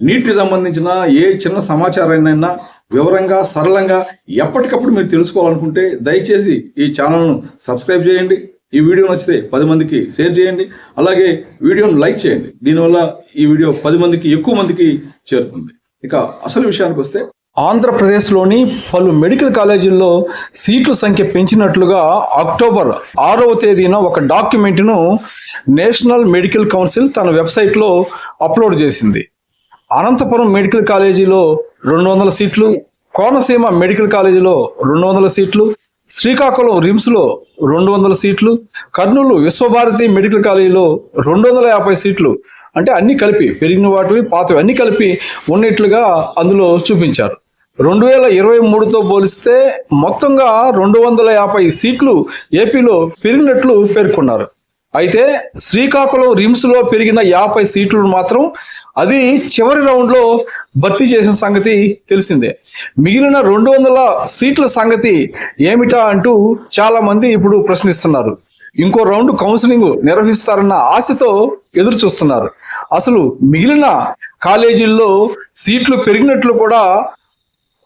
నీటికి సంబంధించిన ఏ చిన్న సమాచారాన్నైనా వివరంగా సరళంగా ఎప్పటికప్పుడు మీరు తెలుసుకోవాలనుకుంటే దయచేసి ఈ ఛానల్ను సబ్స్క్రైబ్ చేయండి. ఈ వీడియో నచ్చితే పది మందికి షేర్ చేయండి. అలాగే వీడియోను లైక్ చేయండి. దీనివల్ల ఈ వీడియో పది మందికి ఎక్కువ మందికి చేరుతుంది. ఇక అసలు విషయానికి వస్తే ఆంధ్రప్రదేశ్లోని పలు మెడికల్ కాలేజీల్లో సీట్ల సంఖ్య పెంచినట్లుగా అక్టోబర్ ఆరవ తేదీన ఒక డాక్యుమెంట్ను నేషనల్ మెడికల్ కౌన్సిల్ తన వెబ్సైట్లో అప్లోడ్ చేసింది. అనంతపురం మెడికల్ కాలేజీలో రెండు వందల సీట్లు కోనసీమ మెడికల్ కాలేజీలో రెండు వందల సీట్లు శ్రీకాకుళం రిమ్స్లో రెండు వందల సీట్లు కర్నూలు విశ్వభారతి మెడికల్ కాలేజీలో రెండు వందల యాభై సీట్లు. అంటే అన్ని కలిపి పెరిగిన వాటివి పాతవి అన్ని కలిపి ఉన్నట్లుగా అందులో చూపించారు. రెండు వేల ఇరవై మూడుతో పోలిస్తే మొత్తంగా రెండు వందల యాభై సీట్లు ఏపీలో పెరిగినట్లు పేర్కొన్నారు. అయితే శ్రీకాకుళం రిమ్స్లో పెరిగిన యాభై సీట్లు మాత్రం అది చివరి రౌండ్లో భర్తీ చేసిన సంగతి తెలిసిందే. మిగిలిన రెండు వందల సీట్ల సంగతి ఏమిటా అంటూ చాలా మంది ఇప్పుడు ప్రశ్నిస్తున్నారు. ఇంకో రౌండ్ కౌన్సిలింగ్ నిర్వహిస్తారన్న ఆశతో ఎదురు చూస్తున్నారు అసలు మిగిలిన కాలేజీల్లో సీట్లు పెరిగినట్లు కూడా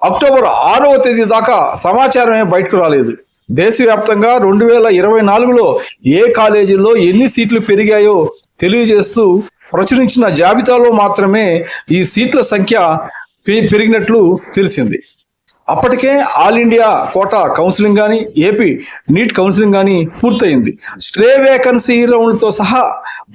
అక్టోబర్ ఆరవ తేదీ దాకా సమాచారమే బయటకు రాలేదు. దేశవ్యాప్తంగా రెండు వేల ఇరవై నాలుగులో ఏ కాలేజీల్లో ఎన్ని సీట్లు పెరిగాయో తెలియజేస్తూ ప్రచురించిన జాబితాలో మాత్రమే ఈ సీట్ల సంఖ్య పెరిగినట్లు తెలిసింది. అప్పటికే ఆల్ ఇండియా కోటా కౌన్సిలింగ్ కానీ ఏపీ నీట్ కౌన్సిలింగ్ కానీ పూర్తయింది. స్ట్రే వేకన్సీ రౌండ్తో సహా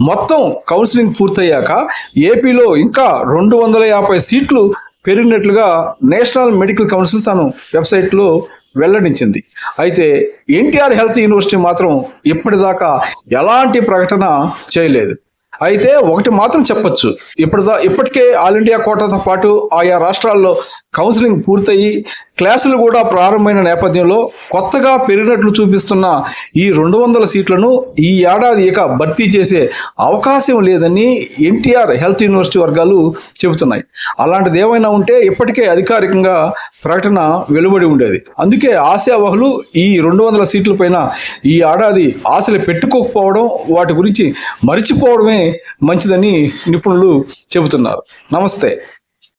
మొత్తం కౌన్సిలింగ్ పూర్తయ్యాక ఏపీలో ఇంకా రెండు వందల యాభై సీట్లు పెరిగినట్లుగా నేషనల్ మెడికల్ కౌన్సిల్ తను వెబ్సైట్లో వెల్లడించింది. అయితే ఎన్టీఆర్ హెల్త్ యూనివర్సిటీ మాత్రం ఇప్పటిదాకా ఎలాంటి ప్రకటన చేయలేదు. అయితే ఒకటి మాత్రం చెప్పొచ్చు. ఇప్పటిదా ఇప్పటికే ఆల్ ఇండియా కోటాతో పాటు ఆయా రాష్ట్రాల్లో కౌన్సిలింగ్ పూర్తయి క్లాసులు కూడా ప్రారంభమైన నేపథ్యంలో కొత్తగా పెరిగినట్లు చూపిస్తున్న ఈ రెండు వందల సీట్లను ఈ ఏడాది ఇక భర్తీ చేసే అవకాశం లేదని ఎన్టీఆర్ హెల్త్ యూనివర్సిటీ వర్గాలు చెబుతున్నాయి. అలాంటిది ఏమైనా ఉంటే ఇప్పటికే అధికారికంగా ప్రకటన వెలువడి ఉండేది. అందుకే ఆశావహులు ఈ రెండు వందల సీట్లపైన ఈ ఏడాది ఆశలు పెట్టుకోకపోవడం వాటి గురించి మరిచిపోవడమే మంచిదని నిపుణులు చెబుతున్నారు. నమస్తే.